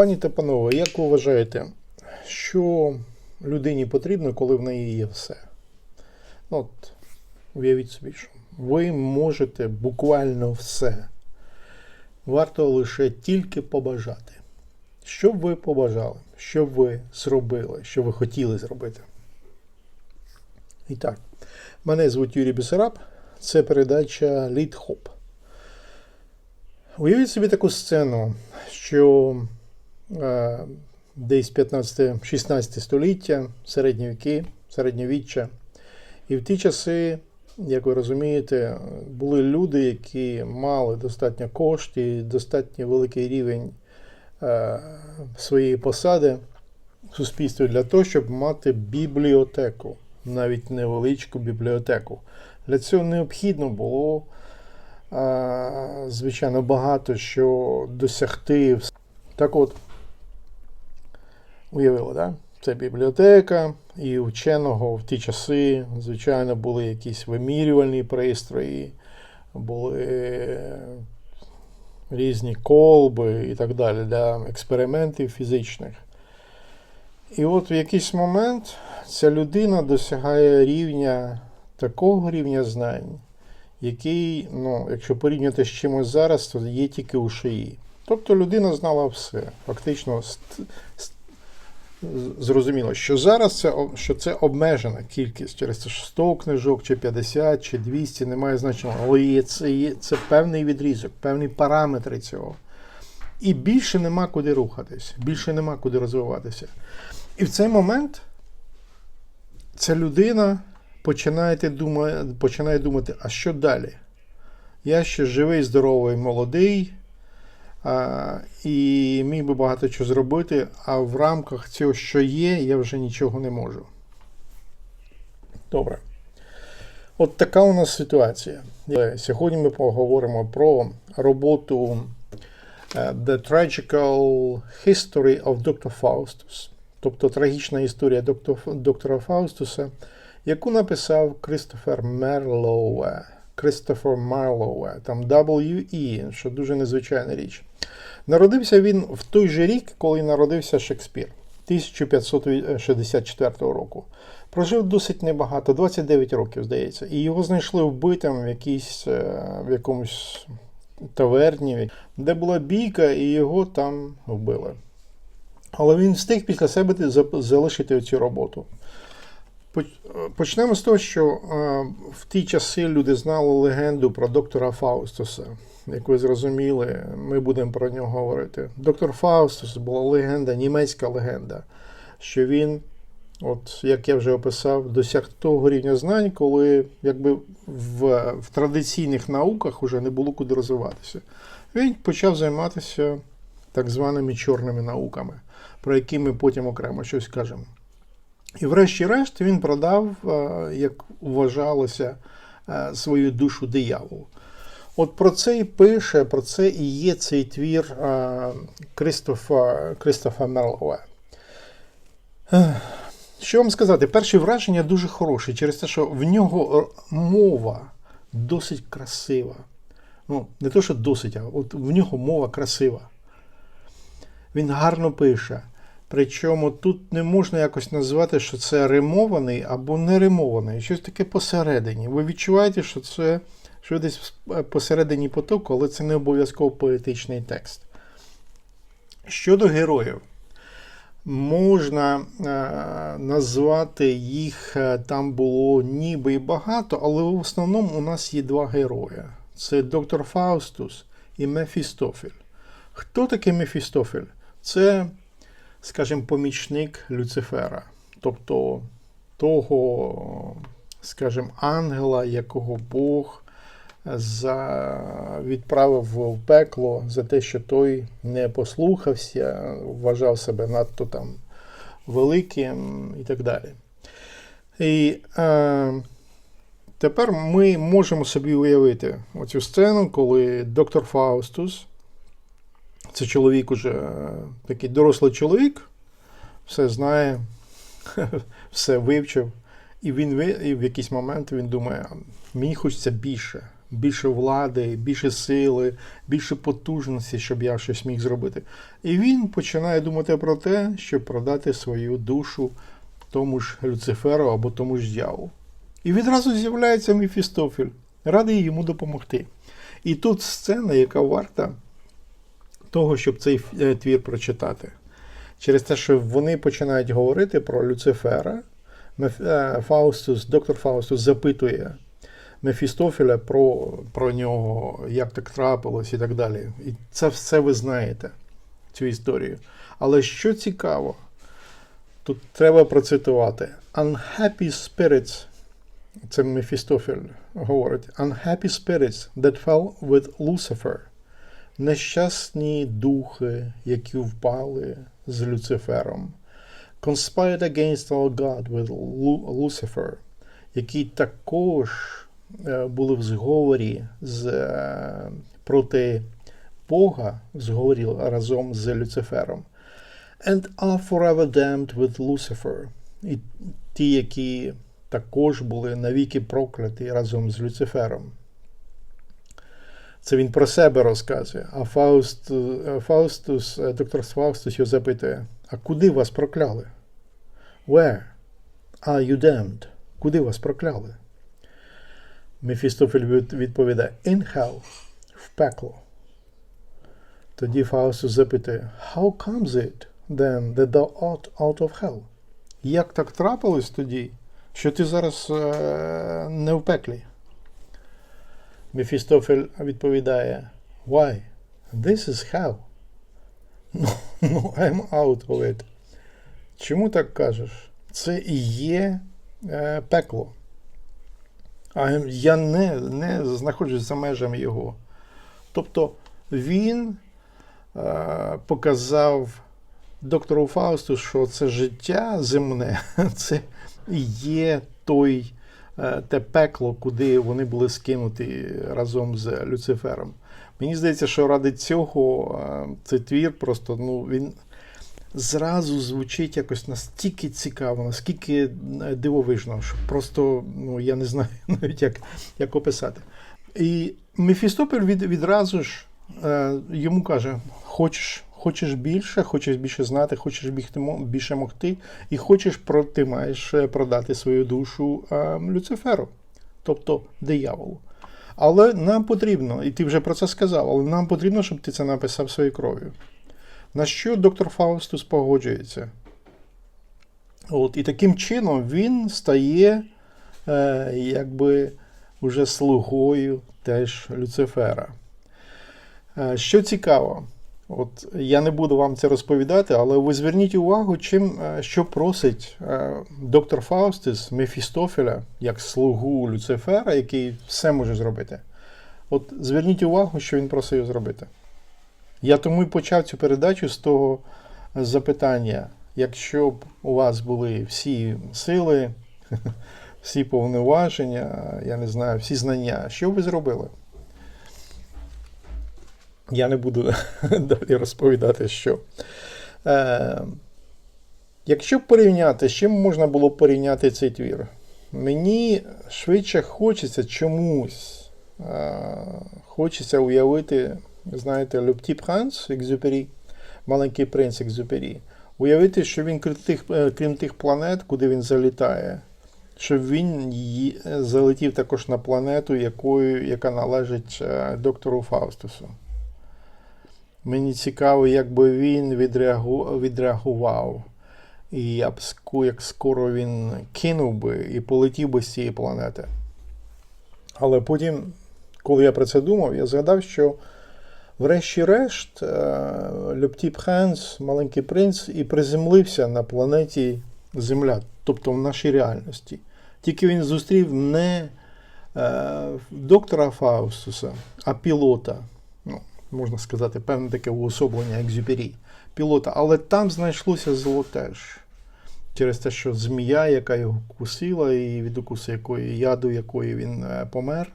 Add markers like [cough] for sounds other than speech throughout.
Пані та панове, як ви вважаєте, що людині потрібно, коли в неї є все? Ну, от, уявіть собі, що ви можете буквально все. Варто лише тільки побажати. Що б ви побажали? Що б ви зробили, що ви хотіли зробити? І так, мене звуть Юрій Бесараб, це передача Лід Хоп. Уявіть собі таку сцену, що десь 15-16 століття, середні віки, середньовіччя. І в ті часи, як ви розумієте, були люди, які мали достатньо коштів, достатньо великий рівень е, своєї посади в суспільстві для того, щоб мати бібліотеку, навіть невеличку бібліотеку. Для цього необхідно було, е, звичайно, багато що досягти. Так от, уявили, да? це бібліотека, і вченого в ті часи, звичайно, були якісь вимірювальні пристрої, були різні колби і так далі для експериментів фізичних. І от в якийсь момент ця людина досягає рівня такого рівня знань, який, ну, якщо порівняти з чимось зараз, то є тільки у шиї. Тобто людина знала все. Фактично, зрозуміло, що зараз це, що це обмежена кількість через що 100 книжок, чи 50, чи 200, немає значення. Але є, це, є, це певний відрізок, певні параметри цього. І більше нема куди рухатись, більше нема куди розвиватися. І в цей момент ця людина починає думати, починає думати, а що далі? Я ще живий, здоровий, молодий, і міг би багато чого зробити, а в рамках цього, що є, я вже нічого не можу. Добре. От така у нас ситуація. Сьогодні ми поговоримо про роботу е, The Tragical History of Dr. Faustus, тобто трагічна історія доктора Фаустуса, яку написав Кристофер Мерлоуе. Кристофер Марлоуе, там W.E., що дуже незвичайна річ. Народився він в той же рік, коли народився Шекспір, 1564 року. Прожив досить небагато, 29 років, здається, і його знайшли вбитим в, якійсь, е, в якомусь таверні, де була бійка, і його там вбили. Але він встиг після себе залишити цю роботу. Поч- Почнемо з того, що е, в ті часи люди знали легенду про доктора Фаустуса. Як ви зрозуміли, ми будемо про нього говорити. Доктор Фаустус була легенда, німецька легенда, що він, от як я вже описав, досяг того рівня знань, коли якби в, в традиційних науках вже не було куди розвиватися. Він почав займатися так званими чорними науками, про які ми потім окремо щось скажемо. І врешті-решт він продав, е, як вважалося, е, свою душу дияволу. От про це і пише, про це і є цей твір е, Кристофа, Кристофа Мерлоуе. Що вам сказати? Перші враження дуже хороші через те, що в нього мова досить красива. Ну, не то, що досить, а от в нього мова красива. Він гарно пише. Причому тут не можна якось назвати, що це римований або не римований, щось таке посередині. Ви відчуваєте, що це що десь посередині потоку, але це не обов'язково поетичний текст. Щодо героїв, можна е, назвати їх, е, там було ніби і багато, але в основному у нас є два герої: це доктор Фаустус і Мефістофель. Хто такий Мефістофель? Це скажімо, помічник Люцифера, тобто того, скажімо, ангела, якого Бог за... відправив в пекло за те, що той не послухався, вважав себе надто там великим і так далі. І е, тепер ми можемо собі уявити оцю сцену, коли доктор Фаустус. Це чоловік уже е, такий дорослий чоловік, все знає, [laughs] все вивчив. І він і в якийсь момент він думає, мені хочеться більше. більше влади, більше сили, більше потужності, щоб я щось міг зробити. І він починає думати про те, щоб продати свою душу тому ж Люциферу або тому ж дьяволу. І відразу з'являється Мефістофель, радий йому допомогти. І тут сцена, яка варта того, щоб цей е, твір прочитати. Через те, що вони починають говорити про Люцифера, е, Фаустус, доктор Фаустус запитує Мефістофеля про, про нього, як так трапилось і так далі. І це все ви знаєте, цю історію. Але що цікаво, тут треба процитувати: Unhappy spirits, це Мефістофель говорить, Unhappy spirits that fell with Lucifer. Нещасні духи, які впали з Люцифером. Conspired against our God with Lucifer, які також е, були в зговорі з, е, проти Бога, зговорі разом з Люцифером. And are forever damned with Lucifer. І ті, які також були навіки прокляті разом з Люцифером. Це він про себе розказує. А Фауст, е, Фаустус, е, доктор Фаустус його запитує: А куди вас прокляли? Where are you damned? Куди вас прокляли? Мефістофель відповідає: In hell, в пекло. Тоді Фаустус запитує: How comes it then that thou art out of hell? Як так трапилось тоді, що ти зараз е, не в пеклі? Мефістофель відповідає: Why? This is hell. No, no, I'm out of it. Чому так кажеш? Це і є е, пекло. А я не, не знаходжусь за межами його. Тобто він е, показав доктору Фаусту, що це життя земне, [laughs] це є той, те пекло, куди вони були скинуті разом з Люцифером. Мені здається, що ради цього е, цей твір просто ну, він зразу звучить якось настільки цікаво, наскільки е, дивовижно, що просто ну, я не знаю [laughs] навіть як, як описати. І Мефістопель від, відразу ж е, йому каже: хочеш, хочеш більше, хочеш більше знати, хочеш бігти, більше могти, і хочеш ти маєш е, продати свою душу е, Люциферу, тобто дияволу. Але нам потрібно, і ти вже про це сказав, але нам потрібно, щоб ти це написав своєю кров'ю. На що доктор Фаустус погоджується? От, і таким чином він стає е, якби уже слугою теж Люцифера. Е, що цікаво, от я не буду вам це розповідати, але ви зверніть увагу, чим, е, що просить е, доктор Фаустус Мефістофеля як слугу Люцифера, який все може зробити. От зверніть увагу, що він просив зробити. Я тому і почав цю передачу з того запитання: якщо б у вас були всі сили, [laughs] всі повноваження, я не знаю, всі знання, що б ви зробили? Я не буду [laughs] далі розповідати, що. Е, якщо порівняти, з чим можна було порівняти цей твір? Мені швидше хочеться чомусь. Е, хочеться уявити, знаєте, Le Petit Prince Екзюпері, Маленький принц Екзюпері. Уявити, що він крім тих, е, крім тих планет, куди він залітає, щоб він залетів також на планету, якою, яка належить е, доктору Фаустусу. Мені цікаво, як би він відреагу- відреагував. І я б як скоро він кинув би і полетів би з цієї планети. Але потім, коли я про це думав, я згадав, що врешті-решт е, Petit Prince, Маленький принц, і приземлився на планеті Земля, тобто в нашій реальності. Тільки він зустрів не е, доктора Фаустуса, а пілота. Можна сказати, певне таке уособлення екзюпері. Пілота, але там знайшлося зло теж. Через те, що змія, яка його кусила, і від укусу якої яду, якої він е, помер,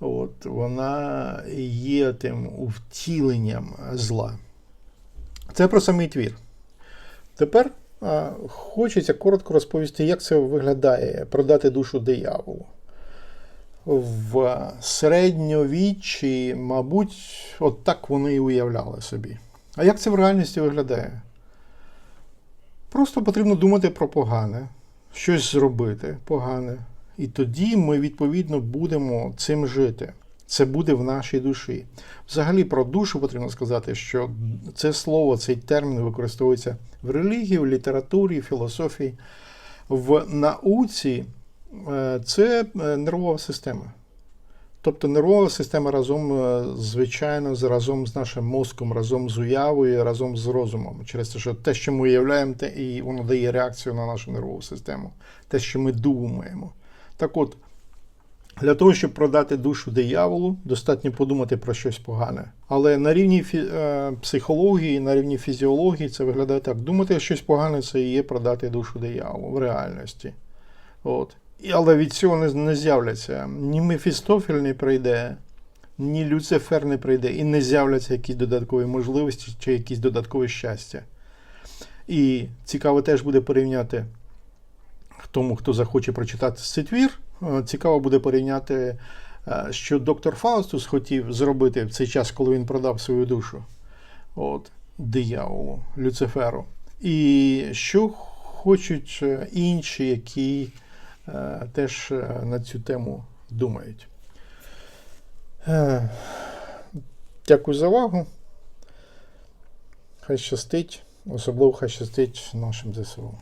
от, вона є тим втіленням зла. Це про самий твір. Тепер а, хочеться коротко розповісти, як це виглядає продати душу дияволу. В середньовіччі, мабуть, от вони і уявляли собі. А як це в реальності виглядає? Просто потрібно думати про погане, щось зробити погане. І тоді ми, відповідно, будемо цим жити. Це буде в нашій душі. Взагалі про душу потрібно сказати, що це слово, цей термін використовується в релігії, в літературі, філософії. В науці це е, нервова система. Тобто нервова система разом, е, звичайно, разом з нашим мозком, разом з уявою, разом з розумом. Через те, що те, що ми уявляємо, те і воно дає реакцію на нашу нервову систему, те, що ми думаємо. Так от, для того, щоб продати душу дияволу, достатньо подумати про щось погане. Але на рівні е, психології, на рівні фізіології це виглядає так. Думати щось погане це і є продати душу дияволу в реальності. От. Але від цього не, не з'являться ні Мефістофель не прийде, ні Люцифер не прийде, і не з'являться якісь додаткові можливості чи якісь додаткове щастя. І цікаво теж буде порівняти тому, хто захоче прочитати цей твір, е, цікаво буде порівняти, е, що доктор Фаустус хотів зробити в цей час, коли він продав свою душу от, дияволу, Люциферу. І що хочуть е, інші, які теж е, на цю тему думають. Е, Дякую за увагу. Хай щастить, особливо хай щастить нашим ЗСУ.